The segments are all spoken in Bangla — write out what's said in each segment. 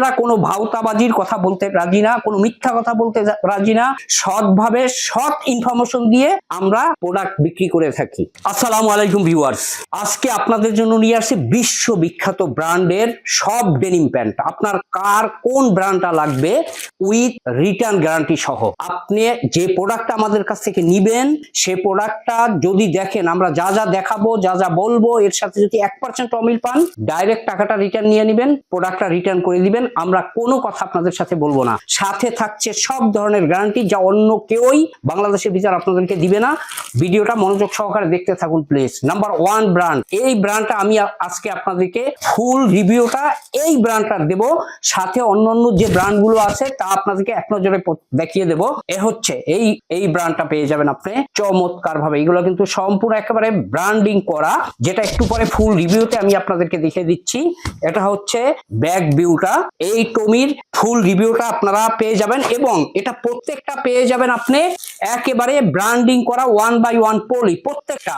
আমরা কোনো ভাওতাবাজির কথা বলতে রাজি না, কোনো মিথ্যা কথা বলতে রাজি না। সৎভাবে সৎ ইনফরমেশন দিয়ে আমরা প্রোডাক্ট বিক্রি করে থাকি। আসসালামু আলাইকুম ভিউয়ার্স আজকে আপনাদের জন্য নিয়ে আসছি বিশ্ববিখ্যাত ব্র্যান্ডের সব ডেনিম প্যান্ট আপনার কার কোন ব্র্যান্ডটা লাগবে উইথ রিটার্ন গ্যারান্টি সহ। আপনি যে প্রোডাক্টটা আমাদের কাছ থেকে নিবেন, সে প্রোডাক্টটা যদি দেখেন, আমরা যা যা দেখাবো, যা যা বলব, এর সাথে যদি এক পার্সেন্ট অমিল পান ডাইরেক্ট টাকাটা রিটার্ন নিয়ে নেবেন প্রোডাক্টটা রিটার্ন করে দিবেন। আমরা কোনো কথা আপনাদের সাথে বলব না। সাথে থাকছে সব ধরনের গ্যারান্টি যা অন্য কেউই বাংলাদেশের বিচার আপনাদেরকে দিবে না। ভিডিওটা মনোযোগ সহকারে দেখতে থাকুন প্লিজ নাম্বার ওয়ান ব্র্যান্ড এই ব্র্যান্ডটা আমি আজকে আপনাদেরকে ফুল রিভিউটা এই ব্র্যান্ডটা দেব। সাথে অন্যান্য যে ব্র্যান্ডগুলো আছে, তা আপনাদেরকে এক নজরে দেখিয়ে দেব। এ হচ্ছে, এই এই ব্র্যান্ডটা পেয়ে যাবেন আপনি। চমৎকার ভাবে এগুলো কিন্তু সম্পূর্ণ একেবারে ব্র্যান্ডিং করা, যেটা একটু পরে ফুল রিভিউতে আমি আপনাদেরকে দেখিয়ে দিচ্ছি। এটা হচ্ছে ব্যাক ভিউটা এই টমির ফুল রিভিউটা আপনারা পেয়ে যাবেন এবং এটা প্রত্যেকটা পেয়ে যাবেন আপনি একেবারে ব্র্যান্ডিং করা ওয়ান বাই ওয়ান পলি প্রত্যেকটা।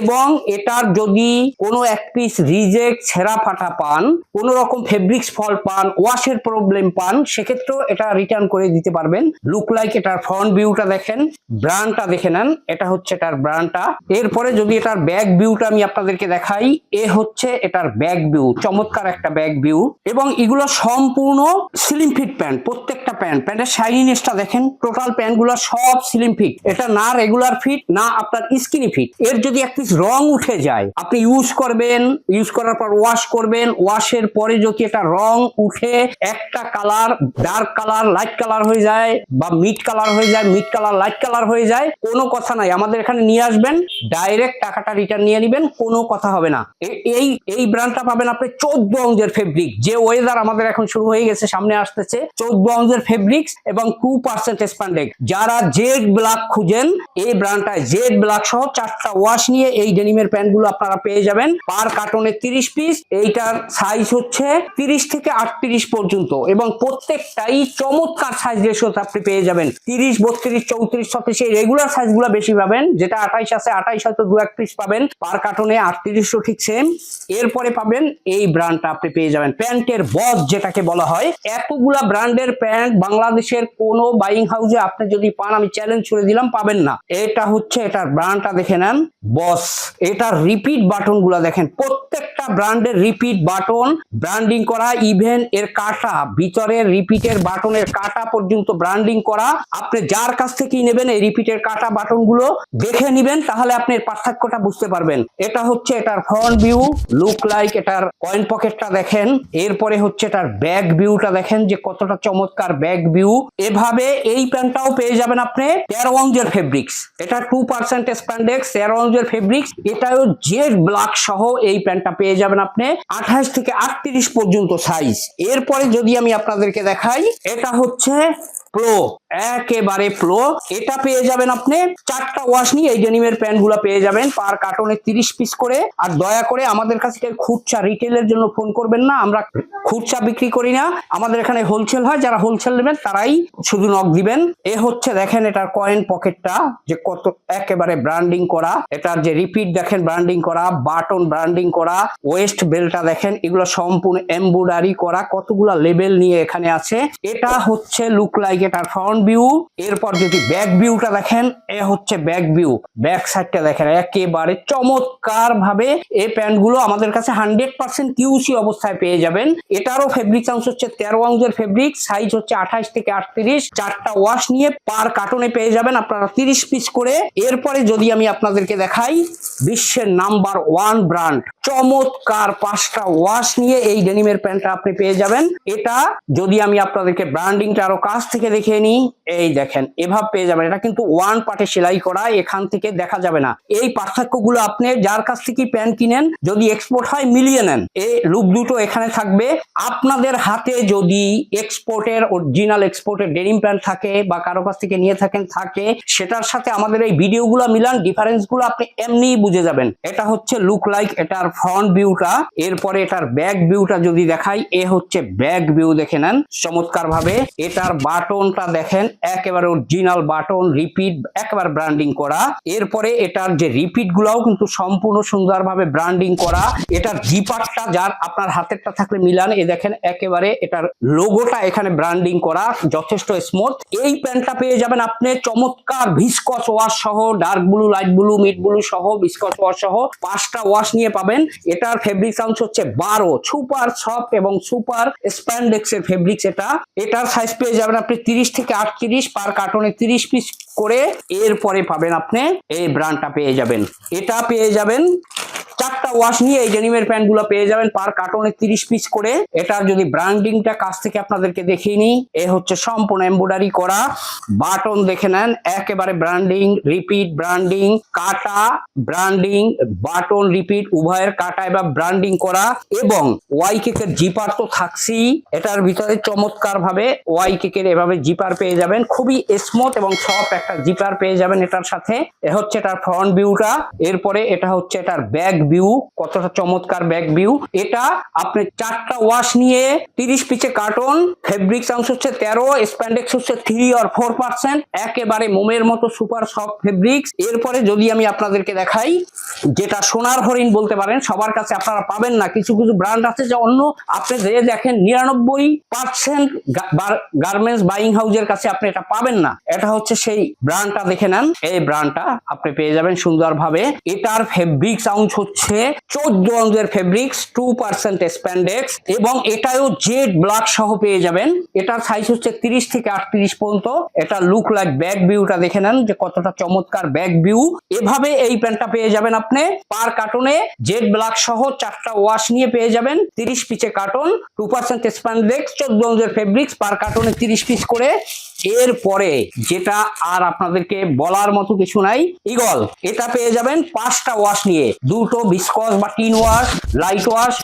এবং এটার যদি কোনো এক পিস রিজেক্ট, ছেঁড়া ফাটা পান, কোনো রকম ফেব্রিক্স ফল পান ওয়াশের প্রবলেম পান, সেক্ষেত্রেও এটা রিটার্ন করে দিতে পারবেন। লুক লাইক এটার ফ্রন্ট ভিউটা দেখেন ব্র্যান্ডটা দেখে নেন, এটা হচ্ছে এটার ব্র্যান্ডটা এরপরে যদি এটার ব্যাক ভিউটা আমি আপনাদেরকে দেখাই, এ হচ্ছে এটার ব্যাক ভিউ চমৎকার একটা ব্যাক ভিউ এবং এগুলো সম্পূর্ণ স্লিম ফিট প্যান্ট প্রত্যেকটা প্যান্ট প্যান্টের শাইনিনেসটা দেখেন টোটাল প্যান্টগুলো সব স্লিম ফিট এটা না রেগুলার ফিট না আপনার স্কিনি ফিট এর যদি এক পিস রং উঠে যায়, আপনি ইউজ করবেন ইউজ করার পর ওয়াশ করবেন ওয়াশের পরে যদি এটা রং উঠে, একটা colour dark colour light colour হয়ে যায় বা মিড কালার হয়ে যায় মিড কালার লাইট কালার হয়ে যায়, কোনো কথা নাই। আমাদের এখানে নিয়ে আসবেন ডাইরেক্ট টাকাটা রিটার্ন নিয়ে নেবেন, কোনো কথা হবে না। এই এই ব্র্যান্ডটা পাবেন আপনি চোদ্দ অঞ্জের ফেব্রিক যে ওয়েদার আমাদের এখন শুরু হয়ে গেছে, সামনে আসতেছে চোদ্দ অঞ্জের ফেব্রিক্স এবং টু পার্সেন্ট স্প্যান্ডেক যারা জেড ব্ল্যাক খুঁজেন, এই ব্র্যান্ডটায় জেড ব্ল্যাক সহ চারটা ওয়াশ নিয়ে এই ডেনিমের প্যান্টগুলো আপনারা পেয়ে যাবেন। পার কার্টনে তিরিশ পিস এইটার সাইজ হচ্ছে তিরিশ থেকে আটত্রিশ পর্যন্ত এবং প্রত্যেকটাই চমৎকার সাইজ রেশিওতে আপনি পেয়ে যাবেন। তিরিশ, বত্রিশ, চৌত্রিশ, ছত্রিশ, এই রেগুলার সাইজগুলো বেশি পাবেন। যেটা আঠাইশ আছে, আঠাইশ হয়তো দু এক পিস পাবেন। পার কার্টনে আটত্রিশও ঠিক সেম এরপরে পাবেন এই ব্র্যান্ডটা আপনি পেয়ে যাবেন। প্যান্টের বস যেটাকে বলা হয়। এতগুলা ব্র্যান্ডের প্যান্ট বাংলাদেশের কোনো বাইং হাউসে আপনি যদি পান, আমি চ্যালেঞ্জ ছুড়ে দিলাম, পাবেন না। এটা হচ্ছে, এটার ব্র্যান্ডটা দেখে নেন। বস এটার রিপিট বাটনগুলা দেখেন। প্রত্যেকটা ব্র্যান্ডের রিপিট বাটন ব্র্যান্ডিং করা ইভেন এর কাটা, ভিতরের রিপিটের বাটনের কাটা পর্যন্ত ব্র্যান্ডিং করা। আপনি যার কাছ থেকেই নেবেন এই রিপিটের কাটা বাটনগুলো, দেখে নিবেন, তাহলে আপনি এর পার্থক্যটা বুঝতে পারবেন। এটা হচ্ছে এটার ফ্রন্ট ভিউ লুক লাইক এটার কয়েন পকেটটা দেখেন। এরপরে হচ্ছে এটার ব্যাক ভিউটা দেখেন, যে কতটা চমৎকার ব্যাক ভিউ এভাবে এই প্যান্টটাও পেয়ে যাবেন আপনি তেরো অঞ্জের ফেব্রিক্স এটা টু পার্সেন্ট স্প্যান্ডেক্স তেরো অঞ্জের ফেব্রিক্স এটাও জেড ব্ল্যাক সহ এই প্যান্টটা পেয়ে যাবেন আপনি আঠাশ থেকে আটত্রিশ পর্যন্ত সাইজ এরপরে যদি আমি আপনাদেরকে দেখাই এটা হচ্ছে প্রো একেবারে প্রো এটা পেয়ে যাবেন আপনি চারটা ওয়াশ নিয়ে, এই ডেনিমের প্যান্টগুলো পেয়ে যাবেন পার কার্টনে তিরিশ পিস করে। আর দয়া করে আমাদের কাছে খুচরা রিটেলের জন্য ফোন করবেন না, আমরা খুচরা বিক্রি করি না। আমাদের এখানে হোলসেল হয়, যারা হোলসেল নেবেন তারাই শুধু নক দিবেন। এ হচ্ছে দেখেন এটার কয়েন পকেটটা যে কত একেবারে ব্র্যান্ডিং করা। এটার যে রিপিট দেখেন ব্র্যান্ডিং করা বাটন ব্র্যান্ডিং করা ওয়েস্ট বেলটা দেখেন, এগুলো সম্পূর্ণ এমব্রয়ডারি করা, কতগুলা লেবেল নিয়ে এখানে আছে। এটা হচ্ছে লুক লাইক এটার ফ্রন্ট ভিউ এরপর যদি ব্যাক ভিউটা দেখেন, এ হচ্ছে ব্যাক ভিউ ব্যাক সাইডটা দেখেন, একেবারে চমৎকার ভাবে আমাদের কাছে হান্ড্রেড পার্সেন্ট কিউসি অবস্থায় পেয়ে যাবেন। এটারও ফেব্রিক অংশ হচ্ছে তেরো ফেব্রিক সাইজ হচ্ছে থেকে আটত্রিশ। চারটা ওয়াশ নিয়ে পার কার্টনে পেয়ে যাবেন আপনারা তিরিশ পিস করে। এরপরে যদি আমি আপনাদেরকে দেখাই, বিশ্বের নাম্বার ওয়ান ব্র্যান্ড চমৎকার পাঁচটা ওয়াশ নিয়ে এই ডেনিমের প্যান্টটা আপনি পেয়ে যাবেন। এটা যদি আমি আপনাদেরকে ব্র্যান্ডিংটা আরও কাছ থেকে দেখিয়ে নিই এই দেখেন, এভাবে পেয়ে যাবেন। এটা কিন্তু ওয়ান পার্টে সেলাই করা, এখান থেকে দেখা যাবে না। এই পার্থক্যগুলো আপনি যার কাছ থেকে প্যান্ট কিনেন, যদি এক্সপোর্ট হয়, মিলিয়ে নেন। এই লুক দুটো এখানে থাকবে। আপনাদের হাতে যদি এক্সপোর্টের অরিজিনাল এক্সপোর্টের ডেনিম প্যান্ট থাকে বা কারও কাছ থেকে নিয়ে থাকেন, থাকে, সেটার সাথে আমাদের এই ভিডিওগুলো মিলান ডিফারেন্সগুলো আপনি এমনিই বুঝে যাবেন। এটা হচ্ছে লুক লাইক এটার ফ্রন্ট ভিউটা এরপরে এটার ব্যাক ভিউটা যদি দেখাই, এ হচ্ছে ব্যাক ভিউ দেখে নেন। চমৎকার ভাবে এটার বাটন বাটনটা দেখেন, একেবারে অরিজিনাল বাটন রিপিট একেবারে ব্র্যান্ডিং করা। এরপরে এটার যে রিপিট গুলাও কিন্তু সম্পূর্ণ সুন্দরভাবে ব্র্যান্ডিং করা। এটার জিপারটা যার আপনার হাতেরটা থাকলে মিলান, এ দেখেন একেবারে এটার লোগোটা এখানে ব্র্যান্ডিং করা, যথেষ্ট স্মুথ এই প্যান্টটা পেয়ে যাবেন আপনি চমৎকার ভিসকস ওয়াশ সহ dark blue light blue mid blue সহ ভিসকস ওয়াশ সহ, পাঁচটা ওয়াশ নিয়ে পাবেন। এটার ফেব্রিক সাউন্স হচ্ছে বারো সুপার সফট এবং সুপার স্প্যান্ডেক্স এর ফেব্রিক্স এটা। এটার সাইজ পেয়ে যাবেন আপনি তিরিশ থেকে আটত্রিশ পার কার্টনে তিরিশ পিস করে এরপরে পাবেন আপনি এই ব্র্যান্ডটা পেয়ে যাবেন। এটা পেয়ে যাবেন চারটা ওয়াশ নিয়ে এই ডেনিমের প্যান্টগুলো পেয়ে যাবেন পার কার্টনে তিরিশ পিস করে। এটার যদি ব্র্যান্ডিংটা কাছ থেকে আপনাদেরকে দেখিয়ে নিই, এ হচ্ছে সম্পূর্ণ এমব্রয়ডারি করা। বাটন দেখে নেন, একেবারে ব্র্যান্ডিং রিপিট ব্র্যান্ডিং কাটা ব্র্যান্ডিং বাটন রিপিট উভয়ের কাটা এবার ব্র্যান্ডিং করা। এবং ওয়াই কেকের জিপার তো থাকছেই, এটার ভিতরে চমৎকার ভাবে ওয়াই কেকের এভাবে জিপার পেয়ে যাবেন। খুবই স্মুথ এবং সফট একটা জিপার পেয়ে যাবেন এটার সাথে। এ হচ্ছে এটার ফ্রন্ট ভিউটা এরপরে এটা হচ্ছে এটার ব্যাক ভিউ কতটা চমৎকার ব্যাক ভিউ এটা আপনি চারটা ওয়াশ নিয়ে তিরিশ পিচে কার্টন ফেব্রিক সাউন্স হচ্ছে তেরো স্প্যান্ডেক্স হচ্ছে থ্রি আর ফোর পার্সেন্ট একেবারে মোমের মতো সুপার সফট ফেব্রিক্স এরপরে যদি আমি আপনাদেরকে দেখাই, যেটা সোনার হরিণ বলতে পারেন, সবার কাছে আপনারা পাবেন না। কিছু কিছু ব্র্যান্ড আছে যে অন্য। আপনি যে দেখেন, নিরানব্বই পার্সেন্ট গার্মেন্টস বাইং হাউসের কাছে আপনি এটা পাবেন না। এটা হচ্ছে সেই ব্র্যান্ডটা দেখে নেন। এই ব্র্যান্ডটা আপনি পেয়ে যাবেন সুন্দরভাবে। এটার ফেব্রিক সাউন্ড হচ্ছে চোদ্দ অঞ্চের ফেব্রিক্স টু পার্সেন্ট স্প্যান্ডেক্স এবং এটাও জেড ব্ল্যাক সহ পেয়ে যাবেন। এটার সাইজ হচ্ছে তিরিশ থেকে আটত্রিশ পর্যন্ত। এটা লুক লাইক ব্যাক ভিউটা দেখে নেন যে কতটা চমৎকার ব্যাক ভিউ এভাবে এই প্যান্টটা পেয়ে যাবেন আপনি। পার কার্টনে জেড ব্ল্যাক সহ চারটা ওয়াশ নিয়ে পেয়ে যাবেন। তিরিশ পিচে কার্টন টু পার্সেন্ট স্প্যান্ডেক্স চোদ্দ অঞ্চের ফেব্রিক্স পার কার্টনে তিরিশ পিস করে। এরপরে যেটা আর আপনাদেরকে বলার মতো কিছু নাই ইগল এটা পেয়ে যাবেন পাঁচটা ওয়াশ নিয়ে। দুটো বিস্কস বা tint wash light wash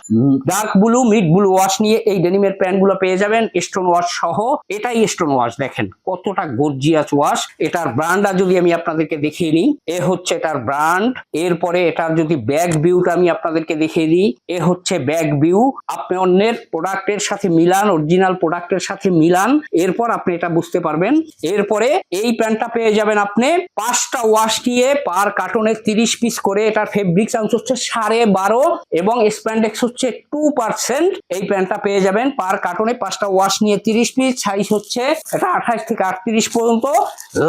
dark blue mid blue wash নিয়ে এই ডেনিমের প্যান্টগুলো পেয়ে যাবেন স্টোন ওয়াশ সহ। এটাই স্টোন ওয়াশ দেখেন, কতটা গর্জিয়াস ওয়াশ এটার ব্র্যান্ডটা যদি আমি আপনাদেরকে দেখিয়ে নিই এ হচ্ছে এটার ব্র্যান্ড এরপরে এটার যদি ব্যাক ভিউটা আমি আপনাদেরকে দেখিয়ে দিই, এ হচ্ছে ব্যাক ভিউ আপনি অন্যের প্রোডাক্টের সাথে মিলান অরিজিনাল প্রোডাক্টের সাথে মিলান, এরপর আপনি এটা বুঝতে পারবেন। এরপরে এই প্যান্টটা পেয়ে যাবেন আপনি পাঁচটা ওয়াশ দিয়ে পার কার্টনে তিরিশ পিস করে এটার ফেব্রিক অংশ হচ্ছে সাড়ে বারো এবং স্প্যান্ডেক্স হচ্ছে টু পার্সেন্ট এই প্যান্টটা পেয়ে যাবেন পার কার্টনে পাঁচটা ওয়াশ নিয়ে তিরিশ পিস সাইজ হচ্ছে এটা আঠাশ থেকে আটত্রিশ পর্যন্ত।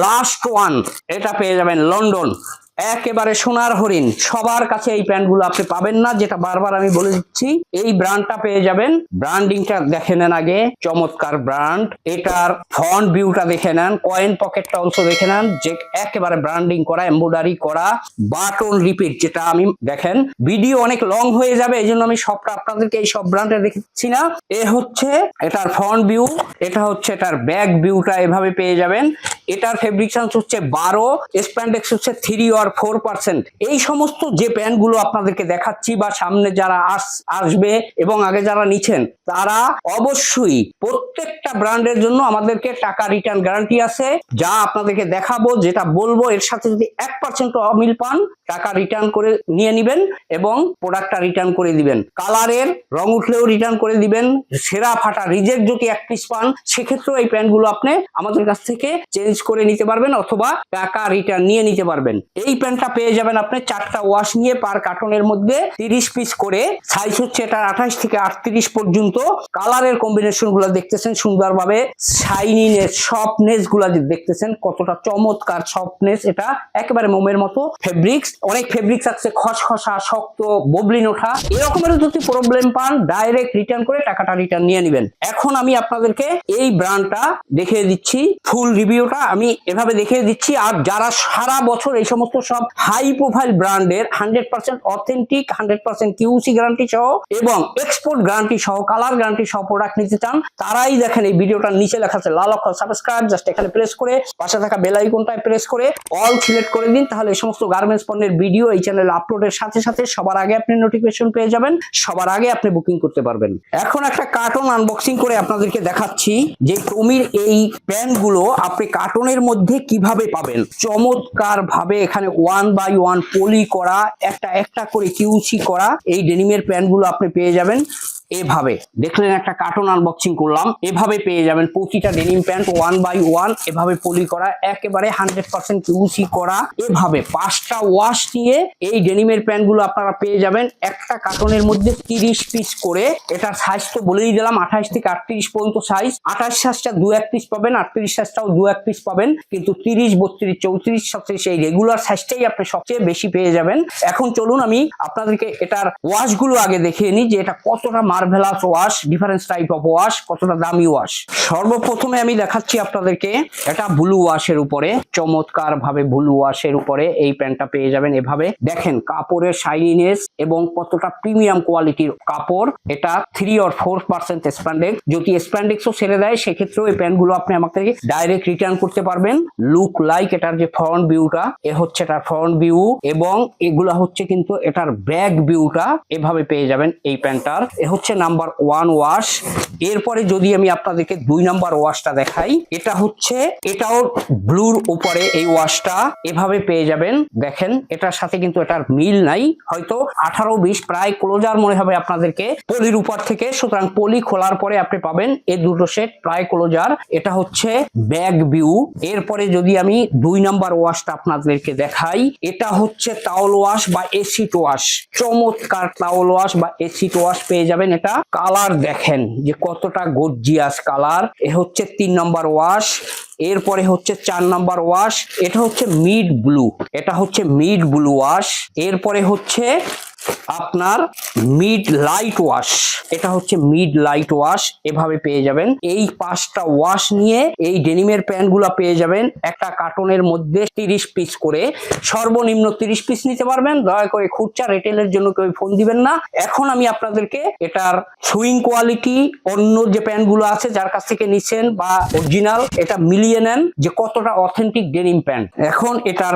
লাস্ট ওয়ান এটা পেয়ে যাবেন লন্ডন একেবারে সোনার হরিণ। সবার কাছে এই প্যান্টগুলো আপনি পাবেন না, যেটা বারবার আমি বলে দিচ্ছি। এই ব্র্যান্ডটা পেয়ে যাবেন। ব্র্যান্ডিংটা দেখে নেন আগে। চমৎকার ব্র্যান্ড এটার ফ্রন্ট ভিউটা দেখে নেন। কয়েন পকেটটা অলসো দেখে নেন। যে একেবারে ব্র্যান্ডিং করা এমব্রয়ডারি করা বাটন রিপিট যেটা আমি দেখেন। ভিডিও অনেক লং হয়ে যাবে এই জন্য আমি সবটা আপনাদেরকে এই সব ব্র্যান্ডে দেখাচ্ছি না। এ হচ্ছে এটার ফ্রন্ট ভিউ এটা হচ্ছে এটার ব্যাক ভিউটা এভাবে পেয়ে যাবেন। এটার ফেব্রিকশন হচ্ছে বারো স্প্যান্ডেক্স হচ্ছে থ্রি আর ফোর পার্সেন্ট এই সমস্ত যে প্যান্টগুলো আপনাদেরকে দেখাচ্ছি বা সামনে যারা আস, আসবে এবং আগে যারা নিচ্ছেন, তারা অবশ্যই প্রত্যেকটা ব্র্যান্ডের জন্য আমাদেরকে টাকা রিটার্ন গ্যারান্টি আছে। যা আপনাদেরকে দেখাবো, যেটা বলব, এর সাথে যদি এক পার্সেন্ট অমিল পান, টাকা রিটার্ন করে নিয়ে নিবেন এবং প্রোডাক্টটা রিটার্ন করে দিবেন। কালারের রং উঠলেও রিটার্ন করে দিবেন। সেরা ফাটা রিজেক্ট যদি এক পিস পান, সেক্ষেত্রেও এই প্যান্টগুলো আপনি আমাদের কাছ থেকে চেঞ্জ করে নিতে পারবেন অথবা টাকা রিটার্ন নিয়ে নিতে পারবেন। এই প্যান্টটা পেয়ে যাবেন আপনি চারটা ওয়াশ নিয়ে পার কার্টনের মধ্যে তিরিশ পিস করে সাইজ হচ্ছে এটা আঠাশ থেকে আটত্রিশ পর্যন্ত। কালারের কম্বিনেশনগুলো দেখতেছেন, সুন্দরভাবে শাইনিনেস সফটনেসগুলা দেখতেছেন, কতটা চমৎকার সফটনেস এটা। একেবারে মোমের মতো ফেব্রিক্স অনেক ফেব্রিক্স আছে, খসখসা, শক্ত, ববলিন ওঠা। এরকমের যদি প্রবলেম পান ডাইরেক্ট রিটার্ন করে টাকাটা রিটার্ন নিয়ে নেবেন। এখন আমি আপনাদেরকে এই ব্র্যান্ডটা দেখিয়ে দিচ্ছি। ফুল রিভিউটা আমি এভাবে দেখিয়ে দিচ্ছি। আর যারা সারা বছর এই সমস্ত সব হাই প্রোফাইল ব্র্যান্ডের hundred percent authentic hundred percent QC guarantee সহ এবং এক্সপোর্ট গ্যারান্টি সহ কালার গ্যারান্টি সহ প্রোডাক্ট নিতে চান, তারাই দেখেন এই ভিডিওটার নিচে লেখা আছে, লাল অক্ষর সাবস্ক্রাইব জাস্ট এখানে প্রেস করে, পাশে থাকা বেল আইকনটায় প্রেস করে অল সিলেক্ট করে দিন, তাহলে এই সমস্ত গার্মেন্টস পণ্যের ভিডিও এই চ্যানেলে আপলোডের সাথে সাথে সবার আগে আপনি নোটিফিকেশন পেয়ে যাবেন, সবার আগে আপনি বুকিং করতে পারবেন। এখন একটা কার্টন আনবক্সিং করে আপনাদেরকে দেখাচ্ছি যে টমির এই প্যান্টগুলো আপনি কার্টনের মধ্যে কীভাবে পাবেন? চমৎকার ভাবে এখানে ওয়ান বাই ওয়ান পলি করা, একটা একটা করে কিউসি করা, এই ডেনিমের প্যান্টগুলো আপনি পেয়ে যাবেন। এভাবে দেখলেন একটা কার্টন আনবক্সিং করলাম। এভাবে পেয়ে যাবেন প্রতিটা denim pant one by one এভাবে পলি করা, একেবারে হান্ড্রেড পার্সেন্ট কিউসি করা। এভাবে পাঁচটা ওয়াশ দিয়ে এই ডেনিমের প্যান্টগুলো আপনারা পেয়ে যাবেন। একটা কার্টনের মধ্যে তিরিশ পিস করে। এটার সাইজ তো বলেই দিলাম, আঠাশ থেকে আটত্রিশ পর্যন্ত সাইজ আঠাশ সাইজটা দু এক পিস পাবেন, আটত্রিশ সাইজটাও দু এক পিস পাবেন। কিন্তু তিরিশ, বত্রিশ, চৌত্রিশ সবচেয়ে সেই রেগুলার সাইজটাই আপনি সবচেয়ে বেশি পেয়ে যাবেন। এখন চলুন আমি আপনাদেরকে এটার ওয়াশগুলো আগে দেখিয়ে নিই যে এটা কতটা marvellous wash difference type of wash কতটা দামি ওয়াশ সর্বপ্রথমে আমি দেখাচ্ছি আপনাদেরকে এটা ব্লু ওয়াশের উপরে চমৎকার ভাবে ব্লু ওয়াশের উপরে এই প্যান্টটা পেয়ে যাবেন এভাবে। দেখেন কাপড়ের শাইনিনেস এবং কতটা প্রিমিয়াম কোয়ালিটির কাপড়, এটা three or four percent spandex যদি স্প্যান্ডেক্সও ছেড়ে দেয়, সেক্ষেত্রেও এই প্যান্টগুলো আপনি আমাকে ডাইরেক্ট রিটার্ন করতে পারবেন। লুক লাইক এটার যে ফ্রন্ট ভিউটা এ হচ্ছে এটার ফ্রন্ট ভিউ এবং এগুলা হচ্ছে কিন্তু এটার ব্যাক ভিউটা এভাবে পেয়ে যাবেন এই প্যান্টটার। এ হচ্ছে নাম্বার ওয়ান ওয়াশ এরপরে যদি আমি আপনাদেরকে দুই নাম্বার ওয়াশটা দেখাই, এটা হচ্ছে, এটাও ব্লুর উপরে এই ওয়াশটা এভাবে পেয়ে যাবেন। দেখেন, এটার সাথে কিন্তু এটার মিল নাই। হয়তো আঠারো, বিশ, প্রায় ক্লোজার মনে হবে আপনাদেরকে। পলির উপর থেকে, সুতরাং পলি খোলার পরে আপনি পাবেন এই দুটো সেট প্রায় ক্লোজার এটা হচ্ছে ব্যাক ভিউ। এরপরে যদি আমি দুই নাম্বার ওয়াশটা আপনাদেরকে দেখাই, এটা হচ্ছে টাওয়াল ওয়াশ বা এসিড ওয়াশ চমৎকার টাওয়াল ওয়াশ বা এসিড ওয়াশ পেয়ে যাবেন। এটা কালার দেখেন যে কতটা গর্জিয়াস কালার। এ হচ্ছে তিন নম্বর ওয়াশ এরপরে হচ্ছে চার নাম্বার ওয়াশ এটা হচ্ছে মিড ব্লু এটা হচ্ছে মিড ব্লু ওয়াশ এরপরে হচ্ছে আপনার মিড লাইট ওয়াশ এটা হচ্ছে মিড লাইট ওয়াশ এভাবে পেয়ে যাবেন। এই পাঁচটা ওয়াশ নিয়ে এই ডেনিমের প্যান্টগুলো পেয়ে যাবেন। একটা কার্টনের মধ্যে তিরিশ পিস করে। সর্বনিম্ন তিরিশ পিস নিতে পারবেন। দয়া করে খুচরা রিটেলের জন্য কেউ ফোন দিবেন না। এখন আমি আপনাদেরকে এটার সুইং কোয়ালিটি অন্য যে প্যান্টগুলো আছে যার কাছ থেকে নিচ্ছেন বা অরিজিনাল এটা মিলিয়ে নেন যে কতটা অথেন্টিক ডেনিম প্যান্ট এখন এটার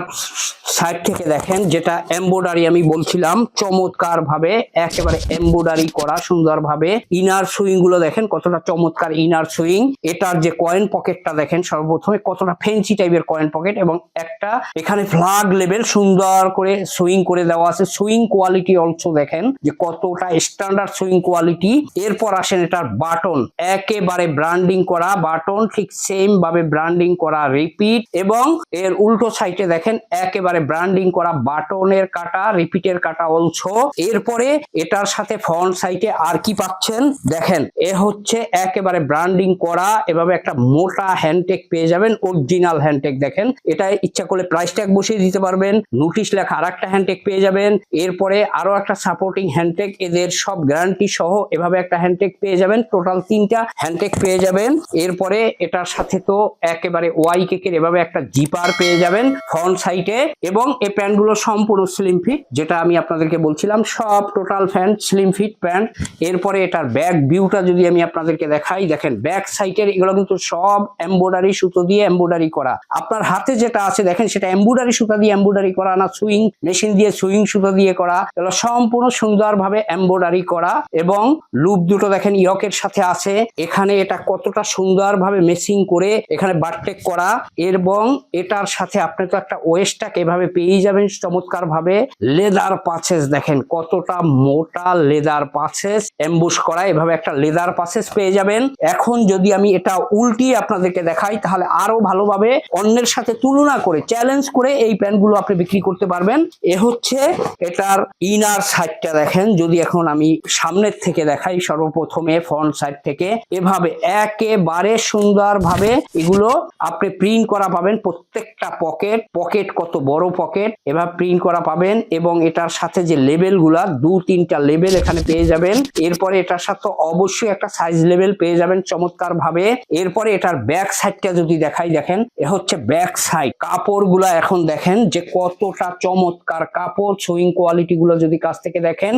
সাইড থেকে দেখেন, যেটা এমব্রয়ডারি আমি বলছিলাম, চমৎকার ভাবে একেবারে এমব্রয়ডারি করা সুন্দর ভাবে ইনার সুইংগুলো দেখেন কতটা চমৎকার ইনার সুইং এটার যে কয়েন পকেটটা দেখেন সর্বপ্রথমে কতটা ফেন্সি টাইপের কয়েন পকেট এবং একটা এখানে ফ্লাগ লেভেল সুন্দর করে সুইং করে দেওয়া আছে। সুইং কোয়ালিটি অলসো দেখেন যে কতটা স্ট্যান্ডার্ড সুইং কোয়ালিটি এরপর আসেন এটার বাটন একেবারে ব্র্যান্ডিং করা। বাটন ঠিক সেম ভাবে ব্র্যান্ডিং করা রিপিট এবং এর উল্টো সাইডে দেখেন একেবারে ব্র্যান্ডিং করা। বাটনের কাটা রিপিটের কাটা অলসো এরপরে এটার সাথে ফ্রন্ট সাইডে আর কি পাচ্ছেন? দেখেন, এ হচ্ছে একেবারে ব্র্যান্ডিং করা, এভাবে একটা মোটা হ্যান্ডটেক পেয়ে যাবেন অরিজিনাল হ্যান্ডটেক দেখেন। এটা ইচ্ছা করলে প্রাইস ট্যাগ বসিয়ে দিতে পারবেন নোটিশ লেখা আর একটা হ্যান্ডটেক পেয়ে যাবেন। এরপরে আরও একটা সাপোর্টিং হ্যান্ডটেক এদের সব গ্যারান্টি সহ এভাবে একটা হ্যান্ডটেক পেয়ে যাবেন টোটাল তিনটা হ্যান্ডটেক পেয়ে যাবেন। এরপরে এটার সাথে তো একেবারে ওয়াই কেকের এভাবে একটা জিপার পেয়ে যাবেন ফ্রন্ট সাইডে এবং এই প্যান্টগুলো সম্পূর্ণ স্লিম ফিট যেটা আমি আপনাদেরকে বলছিলাম সব total fan slim fit pant এরপরে এটার ব্যাক ভিউটা যদি আমি আপনাদেরকে দেখাই, দেখেন ব্যাক সাইডের এগুলো কিন্তু সব এমব্রয়ডারি সুতো দিয়ে এমব্রয়ডারি করা। আপনার হাতে যেটা আছে, দেখেন সেটা এমব্রয়ডারি সুতা দিয়ে এমব্রয়ডারি করা না সুইং মেশিন দিয়ে সুইং সুতো দিয়ে করা। এগুলো সম্পূর্ণ সুন্দরভাবে এমব্রয়ডারি করা এবং লুপ দুটো দেখেন ইয়কের সাথে আছে। এখানে এটা কতটা সুন্দরভাবে মেশিং করে এখানে বারটেক করা। এবং এটার সাথে আপনি তো একটা ওয়েস্টটাক এভাবে পেয়ে যাবেন চমৎকার ভাবে লেদার পাচেস দেখেন কতটা মোটা লেদার পাচেস এম্বুশ করা, এভাবে একটা লেদার পাচেস পেয়ে যাবেন। এখন যদি আমি এটা উল্টিয়ে আপনাদেরকে দেখাই, তাহলে আরও ভালোভাবে অন্যের সাথে তুলনা করে চ্যালেঞ্জ করে এই প্যান্টগুলো আপনি বিক্রি করতে পারবেন। এ হচ্ছে এটার ইনার সাইডটা দেখেন। যদি এখন আমি সামনের থেকে দেখাই, সর্বপ্রথমে ফ্রন্ট সাইড থেকে, এভাবে একেবারে সুন্দরভাবে এগুলো আপনি প্রিন্ট করা পাবেন প্রত্যেকটা পকেট পকেট কত বড় পকেট এভাবে প্রিন্ট করা পাবেন এবং এটার সাথে যে লেবেল গুলা দু, তিনটা লেবেল এখানে পেয়ে যাবেন। এরপরে এটার সাথে অবশ্যই একটা সাইজ লেভেল পেয়ে যাবেন চমৎকার ভাবে এরপরে এটার ব্যাক সাইডটা যদি দেখাই, দেখেন, এ হচ্ছে ব্যাক সাইড কাপড়গুলা এখন দেখেন যে কতটা চমৎকার কাপড় সুইং কোয়ালিটি গুলো যদি কাছ থেকে দেখেন।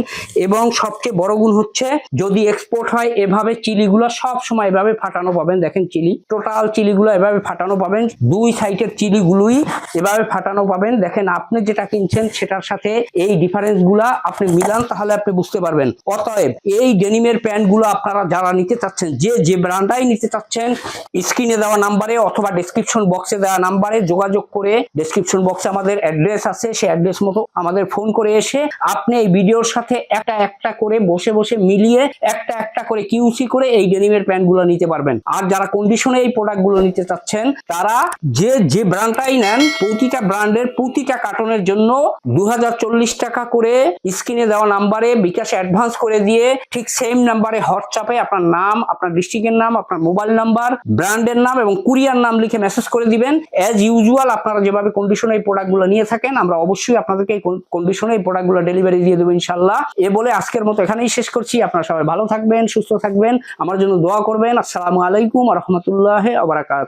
এবং সবচেয়ে বড় গুণ হচ্ছে, যদি এক্সপোর্ট হয়, এভাবে চিলিগুলো সব সময় এভাবে ফাটানো পাবেন। দেখেন চিলি টোটাল চিলি চিলিগুলো এভাবে ফাটানো পাবেন। দুই সাইডের চিলিগুলোই এভাবে ফাটানো পাবেন। দেখেন, আপনি যেটা কিনছেন, সেটার সাথে এই ডিফারেন্সগুলা আপনি মিলান, তাহলে আপনি বুঝতে পারবেন। অতএব এই ডেনিমের প্যান্টগুলো আপনারা যারা নিতে চাচ্ছেন, যে যে ব্র্যান্ডাই নিতে চাচ্ছেন, স্ক্রিনে দেওয়া নাম্বারে অথবা ডেসক্রিপশন বক্সে দেওয়া নাম্বারে যোগাযোগ করে ডেসক্রিপশন বক্সে আমাদের অ্যাড্রেস আছে, সেই অ্যাড্রেস মতো আমাদের ফোন করে এসে আপনি এই ভিডিওর সাথে একটা একটা করে বসে বসে মিলিয়ে একটা একটা করে কিউসি করে এই ডেনিমের প্যান্টগুলো নিতে পারবেন। আর যারা কন্ডিশনে এই প্রোডাক্টগুলো নিতে চাচ্ছেন, তারা যে যে ব্র্যান্ডটাই নেন, প্রতিটা ব্র্যান্ডের প্রতিটা কার্টনের জন্য দু হাজার চল্লিশ টাকা করে স্ক্রিনে দেওয়া নাম্বারে বিকাশে অ্যাডভান্স করে দিয়ে ঠিক সেম নাম্বারে হোয়াটসঅ্যাপে আপনার নাম, আপনার ডিস্ট্রিক্টের নাম, আপনার মোবাইল নাম্বার ব্র্যান্ডের নাম এবং কুরিয়ার নাম লিখে মেসেজ করে দিবেন। অ্যাজ ইউজুয়াল আপনারা যেভাবে কন্ডিশনে এই প্রোডাক্টগুলো নিয়ে থাকেন, আমরা অবশ্যই আপনাদেরকে এই কন্ডিশনে এই প্রোডাক্টগুলো ডেলিভারি দিয়ে দেবো ইনশাল্লাহ এ বলে আজকের মতো এখানেই শেষ করছি। আপনারা সবাই ভালো থাকবেন, সুস্থ থাকবেন। আমার জন্য দোয়া করবেন। আসসালামু আলাইকুম রহমতুল্লাহ আবরাকাত